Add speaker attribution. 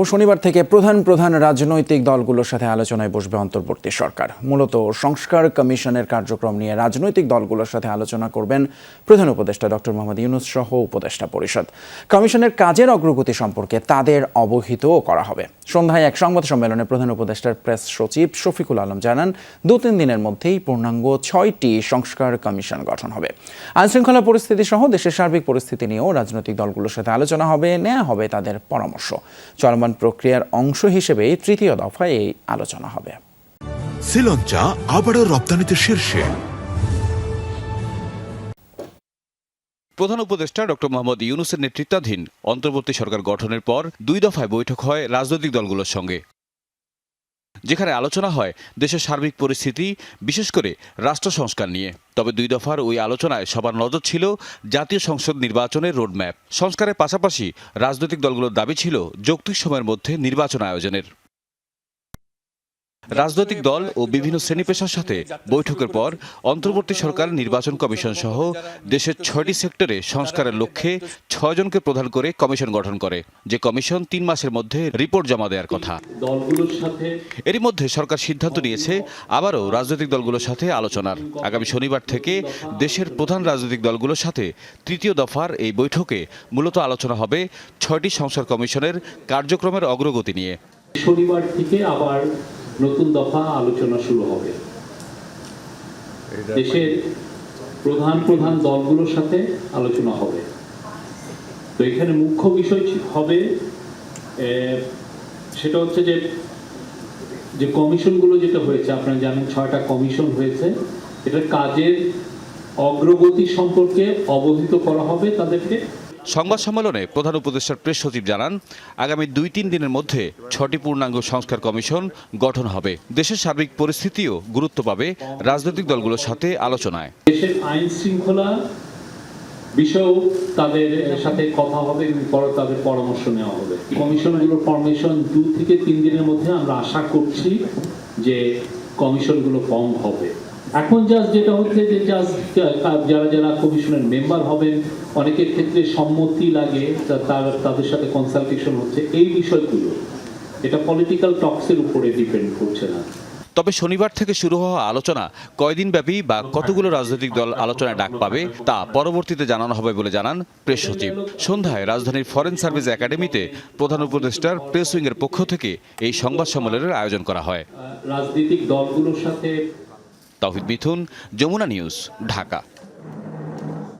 Speaker 1: ও শনিবার থেকে প্রধান প্রধান রাজনৈতিক দলগুলোর সাথে আলোচনায় বসবে অন্তর্বর্তী সরকার। মূলত সংস্কার কমিশনের কার্যক্রম নিয়ে রাজনৈতিক দলগুলোর সাথে আলোচনা করবেন প্রধান উপদেষ্টা ডক্টর মোহাম্মদ ইউনুস সহ উপদেষ্টা পরিষদ। কমিশনের কাজের অগ্রগতি সম্পর্কে তাদের অবহিতও করা হবে। সন্ধ্যায় এক সংবাদ সম্মেলনে প্রধান উপদেষ্টার প্রেস সচিব শফিকুল আলম জানান, দু তিন দিনের মধ্যেই পূর্ণাঙ্গ ছয়টি সংস্কার কমিশন গঠন হবে। আইনশৃঙ্খলা পরিস্থিতি সহ দেশের সার্বিক পরিস্থিতি নিয়েও রাজনৈতিক দলগুলোর সাথে আলোচনা হবে নেওয়া হবে তাদের পরামর্শ। চলমান প্রক্রিয়ার অংশ হিসেবে তৃতীয় দফায় এই আলোচনা হবে।
Speaker 2: শ্রীলঞ্চা আবারও রপ্তানিতে শীর্ষে।
Speaker 3: প্রধান উপদেষ্টা ডক্টর মোহাম্মদ ইউনুসের নেতৃত্বাধীন অন্তর্বর্তী সরকার গঠনের পর দুই দফায় বৈঠক হয় রাজনৈতিক দলগুলোর সঙ্গে। যেখানে আলোচনা হয় দেশের সার্বিক পরিস্থিতি, বিশেষ করে রাষ্ট্র সংস্কার নিয়ে। তবে দুই দফার ওই আলোচনায় সবার নজর ছিল জাতীয় সংসদ নির্বাচনের রোডম্যাপ। সংস্কারের পাশাপাশি রাজনৈতিক দলগুলোর দাবি ছিল যৌক্তিক সময়ের মধ্যে নির্বাচন আয়োজনের। রাজনৈতিক দল ও বিভিন্ন শ্রেণি পেশার সাথে বৈঠকের পর অন্তর্বর্তী সরকার নির্বাচন কমিশন সহ দেশের ছয়টি সেক্টরে সংস্কারের লক্ষ্যে ছয়জনকে প্রধান করে কমিশন গঠন করে। যে কমিশন তিন মাসের মধ্যে রিপোর্ট জমা দেওয়ার কথা। এরই মধ্যে সরকার সিদ্ধান্ত নিয়েছে আবারও রাজনৈতিক দলগুলোর সাথে আলোচনার। আগামী শনিবার থেকে দেশের প্রধান রাজনৈতিক দলগুলোর সাথে তৃতীয় দফার এই বৈঠকে মূলত আলোচনা হবে ছয়টি সংস্কার কমিশনের কার্যক্রমের অগ্রগতি নিয়ে।
Speaker 4: শনিবার থেকে আবার নতুন দফা আলোচনা শুরু হবে। দেশের প্রধান প্রধান দলগুলোর সাথে আলোচনা হবে। তো এখানে মুখ্য বিষয় হবে সেটা হচ্ছে যে যে কমিশনগুলো যেটা হয়েছে আপনারা জানেন ছয়টা কমিশন হয়েছে এটার কাজের অগ্রগতি সম্পর্কে অবহিত করা হবে তাদেরকে।
Speaker 3: সংবাদ সম্মেলনে প্রধান উপদেষ্টার প্রেস সচিব জানান, আগামী দুই তিন দিনের মধ্যে ছটি পূর্ণাঙ্গ সংস্কার কমিশন গঠন হবে। দেশের সার্বিক পরিস্থিতিও গুরুত্ব পাবে রাজনৈতিক দলগুলোর সাথে আলোচনায়।
Speaker 4: দেশের আইন শৃঙ্খলা বিষয়েও তাদের সাথে কথা হবে এবং পরে তাদের পরামর্শ নেওয়া হবে। কমিশনগুলোর ফরমেশন দু থেকে তিন দিনের মধ্যে আমরা আশা করছি যে কমিশনগুলো ফর্ম হবে। এখন জাস্ট যেটা হচ্ছে যে জাস্ট যারা যারা কমিশনের মেম্বার হবেন অনেকের ক্ষেত্রে সম্মতি লাগে তার তাদের সাথে কনসালটেশন হচ্ছে। এই বিষয়গুলো এটা পলিটিক্যাল টক্সের উপরে ডিপেন্ড করছে না।
Speaker 3: তবে শনিবার থেকে শুরু হওয়া আলোচনা কয়দিন ব্যাপী বা কতগুলো রাজনৈতিক দল আলোচনায় ডাক পাবে তা পরবর্তীতে জানানো হবে বলে জানান প্রেস সচিব। সন্ধ্যায় রাজধানীর ফরেন সার্ভিস একাডেমিতে প্রধান উপদেষ্টার প্রেস উইংয়ের পক্ষ থেকে এই সংবাদ সম্মেলনের আয়োজন করা হয়।
Speaker 4: রাজনৈতিক দলগুলোর সাথে
Speaker 3: তৌহিদ মিথুন যমুনা নিউজ ঢাকা।